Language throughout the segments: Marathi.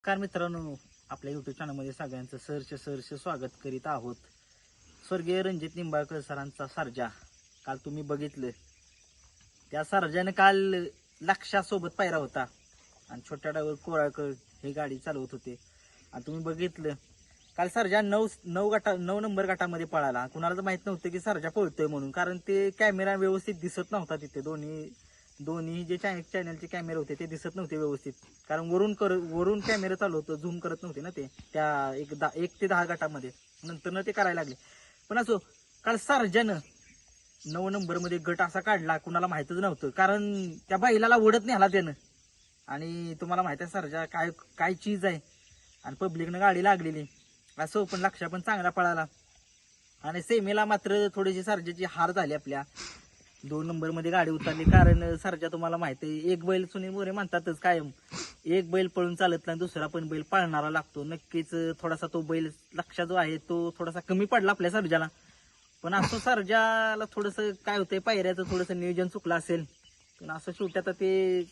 नमस्कार मित्रांनो आपल्या युट्यूब चॅनलमध्ये सगळ्यांचं सरचे सरचे स्वागत करीत आहोत. स्वर्गीय रणजित निंबाळकर सरांचा सारजा काल तुम्ही बघितलं. त्या सारजाने काल लक्षासोबत पायरा होता आणि छोट्या डावर कोराळकर हे गाडी चालवत होते. आणि तुम्ही बघितलं काल सरजा नऊ नऊ गटा नऊ नंबर गटामध्ये पळाला. कुणाला तर माहीत नव्हतं की सर्जा पळतोय म्हणून कारण ते कॅमेरा व्यवस्थित दिसत नव्हता तिथे. दोन्ही दोन्ही जे चॅनल चॅनलचे कॅमेरे होते ते दिसत नव्हते व्यवस्थित. कारण वरून कर वरून कॅमेरा चालू होतं झूम करत नव्हते ना ते. त्या एक दहा एक ते दहा गटामध्ये. नंतर न ते करायला लागले. पण असो काल सार्जन नऊ नंबरमध्ये गट असा काढला कुणाला माहितच नव्हतं. कारण त्या बैलाला ओढत नेला त्यानं. आणि तुम्हाला माहिती आहे सरजा काय काय चीज आहे. आणि पब्लिकनं गाडी लागलेली. असो पण लक्ष पण चांगला पळाला. आणि सेमीला मात्र थोडीशी सरजेची हार झाली आपल्या. दोन नंबरमध्ये गाडी उतरली. कारण सरच्या तुम्हाला माहिती आहे एक बैल सुनील मोरे म्हणतातच कायम. एक बैल पळून चालत नाही दुसरा पण बैल पळणारा लागतो. नक्कीच थोडासा तो बैल लक्षात जो आहे तो थोडासा कमी पडला आपल्या सरजाला. पण असं सरजाला थोडस काय होतंय पायऱ्याचं थोडस नियोजन चुकलं असेल पण असं शेवटी आता ते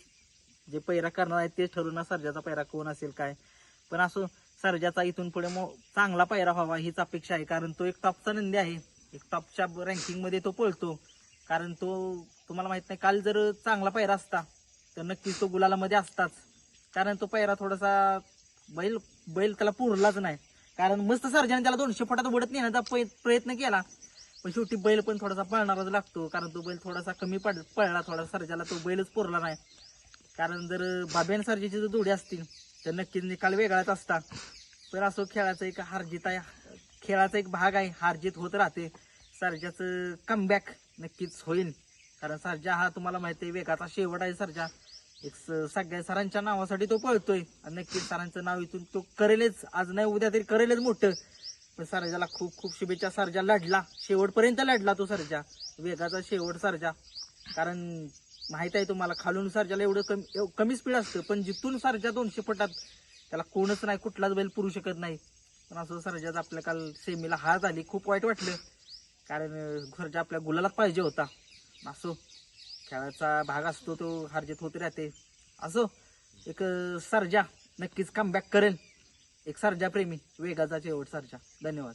जे पैरा करणार आहे तेच ठरवणार सर्जाचा पैरा कोण असेल काय. पण असो सरजाचा इथून पुढे चांगला पैरा व्हावा हीच अपेक्षा आहे. कारण तो एक टॉपचा नंदी आहे. एक टॉपच्या रँकिंगमध्ये तो पळतो. कारण तो तुम्हाला माहीत नाही काल जर चांगला पायरा असता तर नक्कीच तो गुलालामध्ये असताच. कारण तो पायरा थोडासा बैल बैल त्याला पुरलाच नाही. कारण मस्त सर्जाने त्याला दोनशे फटात उडत नेण्याचा ना प्रयत्न केला. पण शेवटी बैल पण थोडासा पळणाराच लागतो कारण तो बैल थोडासा कमी पड पळला थोडा सर्जाला तो बैलच पुरला नाही. कारण जर बाबेन सर्जेची जर जोडी असतील तर नक्कीच निकाल वेगळाच असता. तर असो खेळाचा एक हारजित आहे खेळाचा एक भाग आहे हारजीत होत राहते. सर्जाचं कमबॅक नक्कीच होईल. कारण सरजा हा तुम्हाला माहिती आहे वेगाचा शेवट आहे सरजा. एक स- सगळ्या सरांच्या नावासाठी तो पळतोय. आणि नक्कीच सरांचं नाव इथून तो करेलच आज नाही उद्या तरी करेलच मोठं. पण सरजाला खूप खूप शुभेच्छा. सरजा लढला. शेवटपर्यंत लढला तो सरजा. वेगाचा शेवट सरजा. कारण माहीत आहे तुम्हाला खालून सरजाला एवढं कमी एव- कमी स्पीड असतं. पण जिथून सरजा दोनशे पटात त्याला कोणच नाही कुठलाच बैल पुरू शकत नाही. पण असं सरजाच आपल्या काल सेमीला हार झाली. खूप वाईट वाटलं. कारण अं, आपल्या गुलालात पाहिजे होता. असो खेळाचा भाग असतो तो हारजीत होत राहते. असो एक अं, सर्जा नक्कीच कमबॅक करेल. एक सर्जा प्रेमी वेगाचा शेवट सर्जा. धन्यवाद.